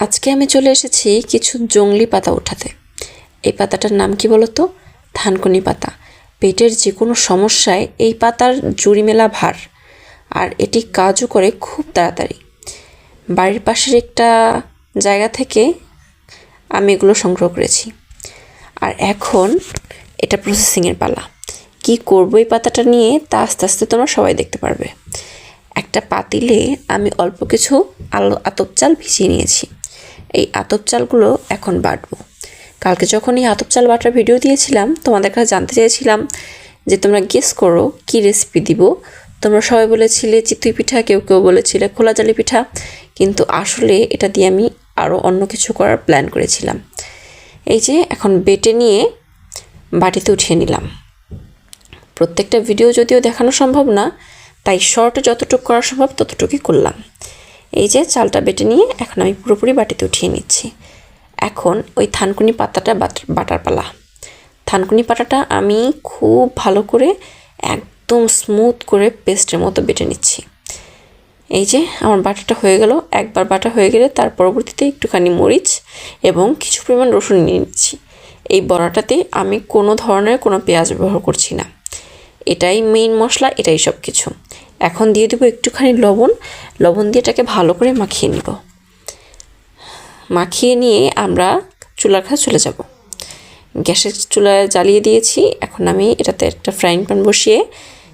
আজকে আমি চলে এসেছি কিছু জংলি পাতা উঠাতে এই পাতাটার নাম কি বলতো? থানকুনি পাতা। পেটের যে কোনো সমস্যায় এই পাতার জুড়ি মেলা ভার। আর এটি কাজও করে খুব তাড়াতাড়ি। বাড়ির পাশের একটা জায়গা থেকে আমি এগুলো সংগ্রহ করেছি। আর এখন এটা প্রসেসিংয়ের পালা। কি করব এই পাতাটা নিয়ে তা আস্তে আস্তে তোমরা সবাই দেখতে পারবে। একটা পাতিলে আমি অল্প কিছু আলো আতপ চাল ভিজিয়ে নিয়েছি। এই আতপ চালগুলো এখন বাটবো কালকে যখন এই আতপ চাল বাটার ভিডিও দিয়েছিলাম, তোমাদের কাছে জানতে চেয়েছিলাম যে তোমরা গেস করো কি রেসিপি দিব। তোমরা সবাই বলেছিলে চিতুই পিঠা, কেউ কেউ বলেছিলে খোলা জালি পিঠা, কিন্তু আসলে এটা দিয়ে আমি আরও অন্য কিছু করার প্ল্যান করেছিলাম। এই যে এখন বেটে নিয়ে বাটিতে উঠিয়ে নিলাম। প্রত্যেকটা ভিডিও যদিও দেখানো সম্ভব না, তাই শর্টে যতটুকু করা সম্ভব ততটুকুই করলাম। এই যে চালটা বেটে নিয়ে এখন আমি পুরোপুরি বাটিতে উঠিয়ে নিচ্ছি। এখন ওই থানকুনি পাতাটা বাট- বাটার পালা। থানকুনি পাতাটা আমি খুব ভালো করে একদম স্মুথ করে পেস্টের মতো বেটে নিচ্ছি। এই যে আমার বাটাটা হয়ে গেল। একবার বাটা হয়ে গেলে তার পরবর্তীতে একটুখানি মরিচ এবং কিছু পরিমাণ রসুন নিয়ে নিচ্ছি। এই বড়াটাতে আমি কোনো ধরনের কোনো পেঁয়াজ ব্যবহার করছি না। এটাই মেইন মশলা, এটাই সব কিছু এখন দিয়ে দেবো একটুখানি লবণ। লবণ দিয়ে এটাকে ভালো করে মাখিয়ে নিব। মাখিয়ে নিয়ে আমরা চুলার কাছে চলে যাব। গ্যাসের চুলা জ্বালিয়ে দিয়েছি। এখন আমি এটাতে একটা ফ্রাইং প্যান বসিয়ে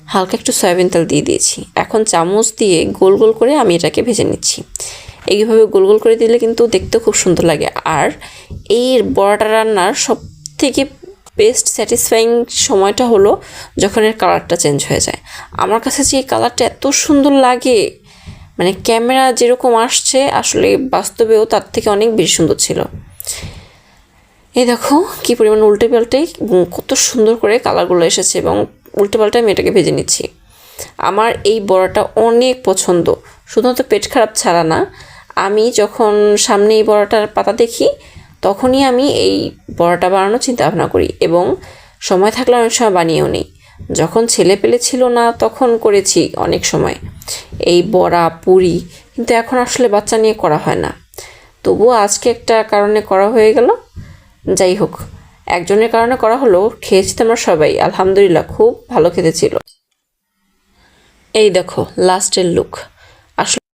হালকা একটু সয়াবিন তেল দিয়ে দিয়েছি। এখন চামচ দিয়ে গোল গোল করে আমি এটাকে ভেজে নিচ্ছি। এইভাবে গোল গোল করে দিলে কিন্তু দেখতে খুব সুন্দর লাগে। আর এই বড়াটা রান্নার সব থেকে বেস্ট স্যাটিসফাইং সময়টা হলো যখন এর কালারটা চেঞ্জ হয়ে যায়। আমার কাছে যে এই কালারটা এত সুন্দর লাগে মানে ক্যামেরা যেরকম আসছে, আসলে বাস্তবেও তার থেকে অনেক বেশি সুন্দর ছিল। এই দেখো কি পরিমাণ উল্টে পাল্টে কত সুন্দর করে কালারগুলো এসেছে এবং উল্টে পাল্টে আমি এটাকে ভেজে নিচ্ছি। আমার এই বড়াটা অনেক পছন্দ, শুধুমাত্র পেট খারাপ ছাড়া না। আমি যখন সামনে এই বড়াটার পাতা দেখি তখনই আমি এই বড়াটা বানানোর চিন্তা ভাবনা করি এবং সময় থাকলে অনেক সময় বানিয়েও নিই। যখন ছেলে পেলে ছিল না, তখন করেছি অনেক সময়। এই বড়া, পুরি, কিন্তু এখন আসলে বাচ্চা নিয়ে করা হয় না। তবুও আজকে একটা কারণে করা হয়ে গেল। যাই হোক, একজনের কারণে করা হলো, খেয়েছি তো আমরা সবাই। আলহামদুলিল্লাহ, খুব ভালো খেতে ছিল। এই দেখো লাস্টের লুক